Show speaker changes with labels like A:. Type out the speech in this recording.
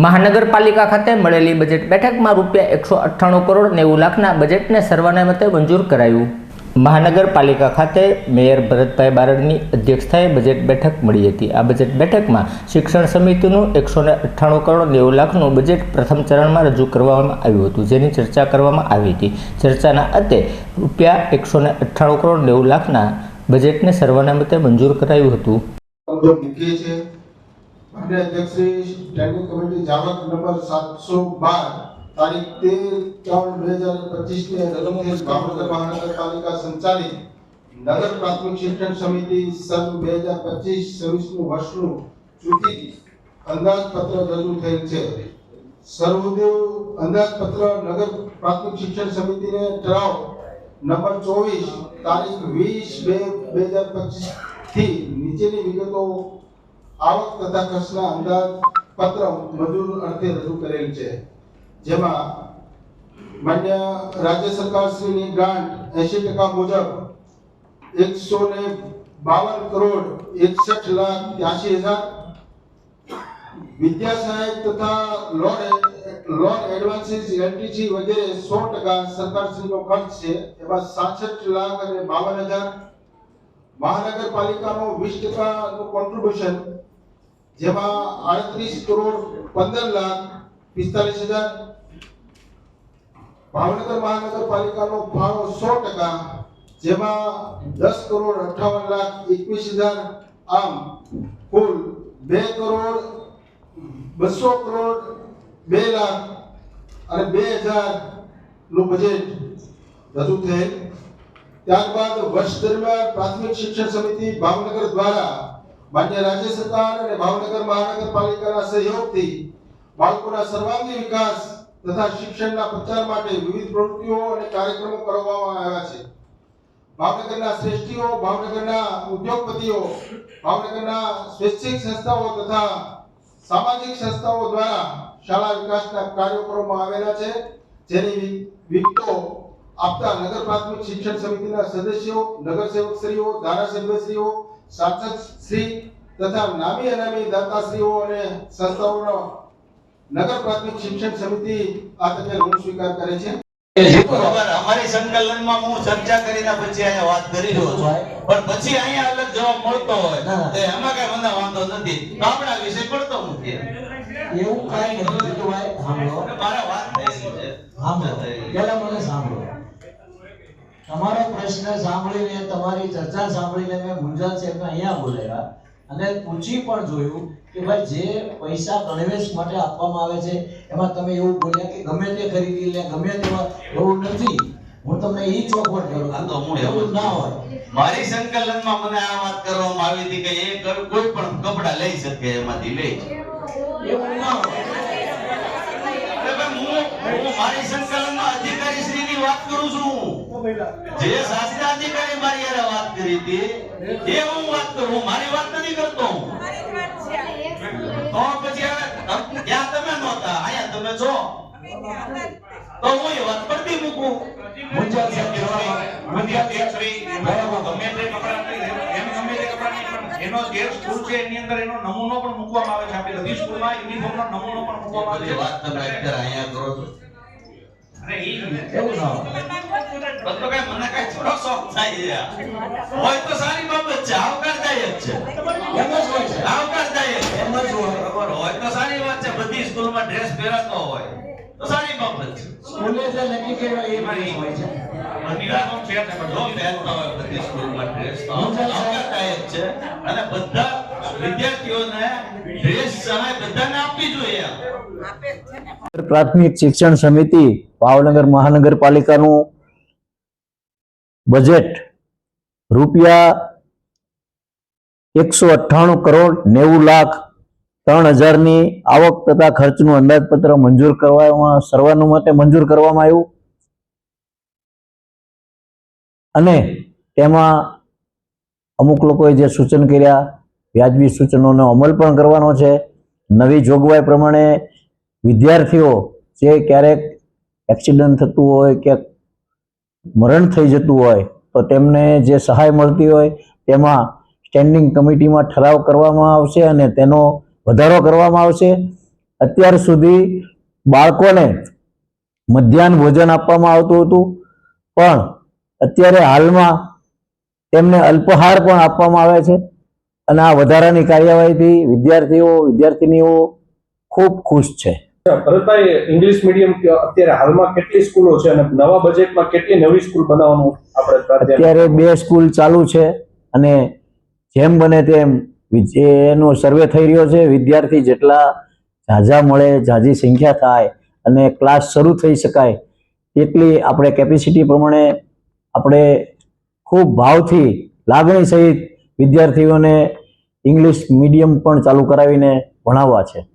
A: મહાનગરપાલિકા ખાતે મળેલી બજેટ બેઠકમાં રૂપિયા એકસો અઠ્ઠાણું કરોડ નેવું લાખના બજેટને સર્વાનુમતે મંજૂર કરાયું. મહાનગરપાલિકા ખાતે મેયર ભરતભાઈ બારડની અધ્યક્ષતાએ બજેટ બેઠક મળી હતી. આ બજેટ બેઠકમાં શિક્ષણ સમિતિનું એકસો ને અઠ્ઠાણું કરોડ નેવું લાખનું બજેટ પ્રથમ ચરણમાં રજૂ કરવામાં આવ્યું હતું, જેની ચર્ચા કરવામાં આવી હતી. ચર્ચાના અંતે રૂપિયા એકસો ને અઠ્ઠાણું કરોડ નેવું લાખના બજેટને સર્વાનુમતે મંજૂર કરાયું હતું.
B: મુજબ મૂકીએ છીએ માન્ય અધ્યક્ષ શ્રી સ્ટેન્ડિંગ કમિટી જાવક નંબર સાતસો બાર, તારીખ તેર ત્રણ બે હજાર પચીસ ને રજૂ ભાવનગર મહાનગરપાલિકા સંચાલિત નગર પ્રાથમિક શિક્ષણ સમિતિ સન બે હજાર પચીસ છવ્વીસનું વર્ષનું ચૂકી અંદાજપત્ર રજૂ થયેલ છે. સર્વોદય અંદાજપત્ર નગર પ્રાથમિક શિક્ષણ સમિતિને ઠરાવ નંબર ચોવીસ, તારીખ વીસ બે બે હજાર પચીસથી નીચેની વિગતો આવક તથા ખર્ચના અંદાજ પત્ર મંજૂર અર્થે રજૂ કરેલ છે, જેમાં માન્ય રાજ્ય સરકાર શ્રીની ગ્રાન્ટ એસી ટકા મુજબ એકસો ને બાવન કરોડ એકસઠ લાખ ત્યાસી હજાર વિદ્યા સહાયક તથા લોન લોન એડવાન્સીસ એલટીસી વગેરે સો ટકા સરકારશ્રીનો ખર્ચ છે, એમાં સાસઠ લાખ અને બાવન હજાર મહાનગરપાલિકાનો વીસ ટકાનું કોન્ટ્રીબ્યુશન જેમાં આડત્રીસ કરોડ પંદર લાખ પિસ્તાલીસ હજાર ભાવનગર મહાનગરપાલિકાનો ફાળો સો ટકા, જેમાં દસ કરોડ અઠાવન લાખ એકવીસ હજાર આમ કુલ બે કરોડ, બસો કરોડ બે લાખ અને બે હજારનું બજેટ રજૂ થયેલ. ત્યારબાદ વર્ષ દરમિયાન પ્રાથમિક શિક્ષણ સમિતિ ભાવનગર દ્વારા માન્ય રાજ્ય સરકાર અને ભાવનગર મહાનગરપાલિકાના સહયોગથી બાળકોના સર્વાંગી વિકાસ તથા શિક્ષણના પ્રચાર માટે વિવિધ પ્રવૃત્તિઓ અને કાર્યક્રમો કરવામાં આવ્યા છે. ભાવનગરના શ્રેષ્ઠીઓ, ભાવનગરના ઉદ્યોગપતિઓ, ભાવનગરના સ્વૈચ્છિક સંસ્થાઓ તથા સામાજિક સંસ્થાઓ દ્વારા શાળા વિકાસના કાર્યો કરવામાં આવેલા છે, જેની વિગતો આપતા નગર પ્રાથમિક શિક્ષણ સમિતિના સદસ્યો નગરસેવકશ્રીઓ ધારાસભ્યશ્રીઓ શ્રી તથા નામી અનામી દાતાશ્રીઓ અને સંસ્થાઓનો નગર પ્રાથમિક શિક્ષણ સમિતિ આ તકે ઋણ સ્વીકાર કરે છે.
C: અમારી સંકલનમાં હું ચર્ચા કરીને પછી અહીંયા વાત કરી રહ્યો છું. પણ પછી અહીંયા અલગ જવાબ મળતો હોય તો એમાં કઈ મને વાંધો નથી. આપણા વિશે પડતો નથી
D: એવું કઈ નથી જીતુભાઈ સાંભળો.
C: મારા વાત થઈ છે.
D: સાંભળો. પેલા મને સાંભળો. તમારો પ્રશ્ન સાંભળીને તમારી ચર્ચા સાંભળીને મેં મુંજાલ સાહેબને અહીંયા બોલાવ્યા અને પૂછી પણ જોયું કે ભાઈ જે પૈસા ગણવેશ માટે આપવામાં આવે છે એમાં તમે એવું બોલ્યા કે ગમે તે ખરીદી લે ગમે તેવા એવું નથી. હું તમને ઈ ચોખવટ કરું
C: આ તો હું
D: એવું ના હોય.
C: મારી સંકલનમાં મને આ વાત કરવામાં આવી હતી કે એ કોઈ પણ કપડા લઈ શકે એમાંથી લઈ
D: એવું ના હોય.
C: હું મારી સંકલનમાં અધિકારી શ્રીની વાત કરું છું. જે શાસ્ત્રી અધિકારી મારી હારે વાત કરી હતી એ હું વાત કરું મારી વાત નથી કરતો હું. તો પછી હવે ત્યાં તમે નહોતા અહીંયા તમે છો. તો. હું એ વાત પડતી મૂકું.
D: મુંજાલ સાહેબ જવાબ
E: માન્ય અધ્યક્ષશ્રી, ગમે તે કપડાં એમ ગમે તે કપડાં નહીં, પણ એનો જે સ્કૂલ છે એની અંદર એનો નમૂનો પણ મૂકવામાં આવે છે. આપણી બધી સ્કૂલમાં યુનિફોર્મનો નમૂનો પણ મૂકવામાં આવે છે.
C: વાત તમે અત્યારે અહીંયા કરો છો.
E: અને ઈ
D: એવું ના હોય.
C: બધો કઈ મને કઈ થોડો શોખ થાય છે હોય તો સારી બાબત છે આવકારદાયક છે.
D: એમ જ હોય છે.
C: આવકારદાયક
D: એમ જ હોય.
C: બરોબર હોય તો સારી વાત છે બધી સ્કૂલમાં ડ્રેસ પહેરાતો હોય તો સારી બાબત છે.
D: સ્કૂલે જે નક્કી કર્યું એ ડ્રેસ હોય છે.
E: યુનિફોર્મ છે તે
C: જો પહેરતા હોય બધી સ્કૂલમાં ડ્રેસ તો આવકારદાયક છે. અને બધા વિદ્યાર્થીઓને ડ્રેસ સહાય બધાને આપવી જોઈએ.
F: પ્રાથમિક શિક્ષણ સમિતિ ભાવનગર મહાનગરપાલિકાનું બજેટ રૂપિયા એકસો અઠ્ઠાણું કરોડ નેવું લાખ ત્રણ હજારની આવક તથા ખર્ચનું અંદાજપત્ર મંજૂર કરવામાં સર્વાનુમતે મંજૂર કરવામાં આવ્યું. અને તેમાં અમુક લોકોએ જે સૂચન કર્યા, વ્યાજબી સૂચનોનો અમલ પણ કરવાનો છે. નવી જોગવાઈ પ્રમાણે વિદ્યાર્થીઓ જે ક્યારેક એક્સિડન્ટ થતું હોય કે મરણ થઈ જતું હોય, તો તેમને જે સહાય મળતી હોય તેમાં સ્ટેન્ડિંગ કમિટીમાં ઠરાવ કરવામાં આવશે અને તેનો વધારો કરવામાં આવશે. અત્યાર સુધી બાળકોને મધ્યાહન ભોજન આપવામાં આવતું હતું, પણ અત્યારે હાલમાં તેમને અલ્પહાર પણ આપવામાં આવે છે અને આ વધારાની કાર્યવાહીથી વિદ્યાર્થીઓ, વિદ્યાર્થિનીઓ ખૂબ ખુશ છે.
G: ભરતભાઈ ઇંગ્લિશ મીડિયમ અત્યારે હાલમાં કેટલી સ્કૂલો છે અને નવા બજેટમાં કેટલી નવી સ્કૂલ બનાવવાનું આપણે
F: અત્યારે બે સ્કૂલ ચાલુ છે અને જેમ બને તેમ એનો સર્વે થઈ રહ્યો છે. વિદ્યાર્થી જેટલા ઝાઝા મળે, ઝાઝી સંખ્યા થાય અને ક્લાસ શરૂ થઈ શકાય એટલી આપણે કેપેસિટી પ્રમાણે આપણે ખૂબ ભાવથી લાગણી સહિત વિદ્યાર્થીઓને ઇંગ્લિશ મીડિયમ પણ ચાલુ કરાવીને ભણાવવા છે.